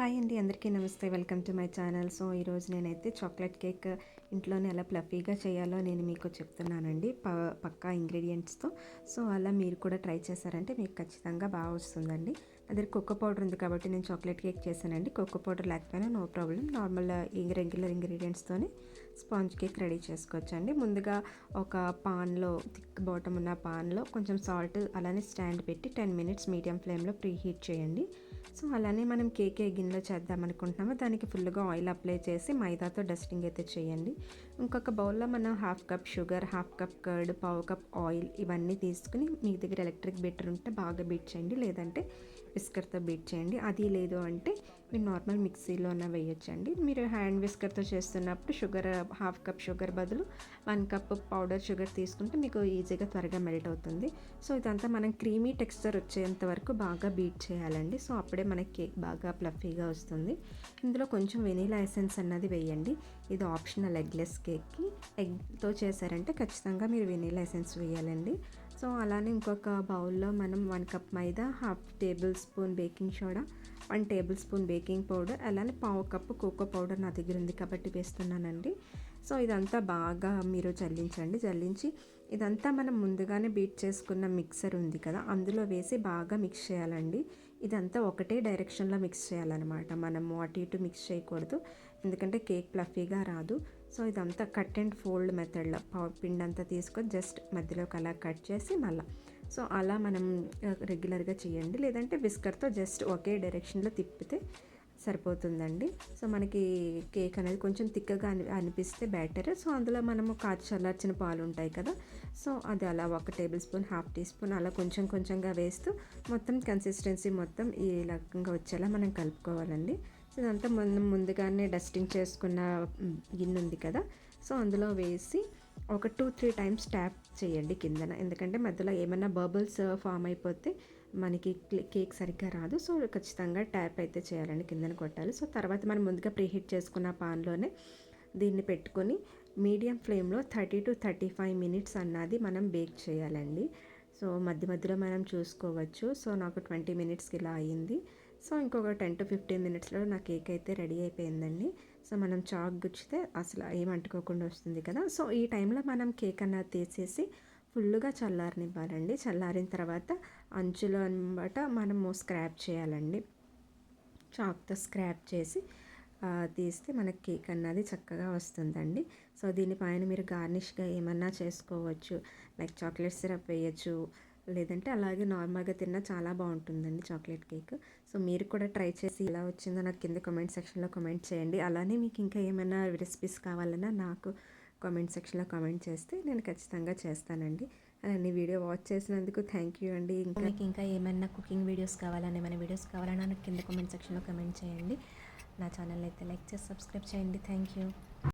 Hi అండి అందరికీ namaste. Welcome to my channel. So ఈరోజు నేనైతే చాక్లెట్ కేక్ ఇంట్లోనే ఎలా ప్లఫీగా చేయాలో నేను మీకు చెప్తున్నానండి ప పక్కా ఇంగ్రీడియంట్స్తో. సో అలా మీరు కూడా ట్రై చేశారంటే మీకు ఖచ్చితంగా బాగా వస్తుందండి. అదే కోకో పౌడర్ ఉంది కాబట్టి నేను చాక్లెట్ కేక్ చేశానండి. కోకో పౌడర్ లేకపోయినా నో ప్రాబ్లం నార్మల్ రెగ్యులర్ ఇంగ్రీడియంట్స్తోనే స్పాంజ్ కేక్ రెడీ చేసుకోవచ్చు అండి ముందుగా ఒక పాన్లో థిక్ బాటమ్ ఉన్న పాన్లో కొంచెం సాల్ట్ అలానే స్టాండ్ పెట్టి టెన్ మినిట్స్ మీడియం ఫ్లేమ్లో ప్రీ హీట్ చేయండి. సో అలానే మనం కేక్ ఏ గిన్నెలో చేద్దాం అనుకుంటున్నామో దానికి ఫుల్గా ఆయిల్ అప్లై చేసి మైదాతో డస్టింగ్ అయితే చేయండి. ఇంకొక బౌల్లో మనం half cup sugar half cup curd పావు కప్ ఆయిల్ ఇవన్నీ తీసుకుని మీ దగ్గర ఎలక్ట్రిక్ బీటర్ ఉంటే బాగా బీట్ చేయండి. లేదంటే విస్కర్తో బీట్ చేయండి. అది లేదు అంటే మీరు నార్మల్ మిక్సీలోనే వేయొచ్చండి. మీరు హ్యాండ్ విస్కర్తో చేస్తున్నప్పుడు షుగర్ హాఫ్ కప్ షుగర్ బదులు వన్ కప్ పౌడర్ షుగర్ తీసుకుంటే మీకు ఈజీగా త్వరగా మెల్ట్ అవుతుంది. సో ఇదంతా మనం క్రీమీ టెక్స్చర్ వచ్చేంత వరకు బాగా బీట్ చేయాలండి. సో అప్పుడే మనకి కేక్ బాగా ప్లఫీగా వస్తుంది. ఇందులో కొంచెం వెనీలా ఎసెన్స్ అన్నది వేయండి. ఇది ఆప్షనల్ ఎగ్లెస్ కేక్కి. ఎగ్తో చేశారంటే ఖచ్చితంగా మీరు వెనీలా ఎసెన్స్ వేయాలండి. సో అలానే ఇంకొక బౌల్లో మనం one cup maida half tablespoon baking soda one tablespoon baking powder అలానే పావు కప్పు కోకో పౌడర్ నా దగ్గర ఉంది కాబట్టి వేస్తున్నానండి. సో ఇదంతా బాగా మీరు చల్లించండి. చల్లించి ఇదంతా మనం ముందుగానే బీట్ చేసుకున్న మిక్సర్ ఉంది కదా అందులో వేసి బాగా మిక్స్ చేయాలండి. ఇదంతా ఒకటే డైరెక్షన్లో మిక్స్ చేయాలన్నమాట. మనము అటు ఇటు మిక్స్ చేయకూడదు ఎందుకంటే కేక్ ప్లఫీగా రాదు. సో ఇదంతా కట్ అండ్ ఫోల్డ్ మెథడ్లో పిండి అంతా తీసుకొని జస్ట్ మధ్యలోకి అలా కట్ చేసి మళ్ళీ. సో అలా మనం రెగ్యులర్గా చేయండి. లేదంటే బిస్కర్తో జస్ట్ ఒకే డైరెక్షన్లో తిప్పితే సరిపోతుందండి. సో మనకి కేక్ అనేది కొంచెం తిక్కగా అని అనిపిస్తే బెటర్. సో అందులో మనము కాచి చల్లార్చిన పాలు ఉంటాయి కదా. సో అది అలా ఒక tablespoon half teaspoon అలా కొంచెం కొంచెంగా వేస్తూ మొత్తం కన్సిస్టెన్సీ మొత్తం ఈ రకంగా వచ్చేలా మనం కలుపుకోవాలండి. సో ఇదంతా మనం ముందుగానే డస్టింగ్ చేసుకున్న గిన్నె ఉంది కదా. సో అందులో వేసి ఒక టూ త్రీ టైమ్స్ ట్యాప్ చేయండి కిందన. ఎందుకంటే మధ్యలో ఏమైనా బబుల్స్ ఫామ్ అయిపోతే మనకి కేక్ సరిగ్గా రాదు. సో ఖచ్చితంగా ట్యాప్ అయితే చేయాలండి కిందన కొట్టాలి. సో తర్వాత మనం ముందుగా ప్రీహీట్ చేసుకున్న పాన్లోనే దీన్ని పెట్టుకొని మీడియం ఫ్లేమ్లో thirty to thirty five minutes అన్నది మనం బేక్ చేయాలండి. సో మధ్య మధ్యలో మనం చూసుకోవచ్చు. సో నాకు ట్వంటీ మినిట్స్కి ఇలా అయ్యింది సో ఇంకొక టెన్ టు ఫిఫ్టీన్ మినిట్స్లో నా కేక్ అయితే రెడీ అయిపోయిందండి. సో మనం చాక్ గుచ్చితే అసలు ఏం అంటుకోకుండా వస్తుంది కదా. సో ఈ టైంలో మనం కేక్ అన్నది తీసేసి ఫుల్గా చల్లారనివ్వాలండి. చల్లారిన తర్వాత అంచులో అనమాట మనము స్క్రాప్ చేయాలండి. చాక్తో స్క్రాప్ చేసి తీస్తే మనకి కేక్ అన్నది చక్కగా వస్తుందండి. సో దీనిపైన మీరు గార్నిష్గా ఏమన్నా చేసుకోవచ్చు. లైక్ చాక్లెట్ సిరప్ వేయచ్చు లేదంటే అలాగే నార్మల్గా తిన్నా చాలా బాగుంటుందండి చాక్లెట్ కేక్. సో మీరు కూడా ట్రై చేసి ఎలా వచ్చిందో నాకు కింద కామెంట్ సెక్షన్లో కమెంట్ చేయండి. అలానే మీకు ఇంకా ఏమైనా రెసిపీస్ కావాలన్నా నాకు కామెంట్ సెక్షన్లో కామెంట్ చేస్తే నేను ఖచ్చితంగా చేస్తానండి. అలానే వీడియో వాచ్ చేసినందుకు థ్యాంక్ యూ అండి. ఇంకా మీకు ఇంకా ఏమైనా కుకింగ్ వీడియోస్ కావాలని ఏమైనా వీడియోస్ కావాలన్నా నాకు కింద కామెంట్ సెక్షన్లో కమెంట్ చేయండి. నా ఛానల్ అయితే లైక్ చేసి సబ్స్క్రైబ్ చేయండి. Thank you.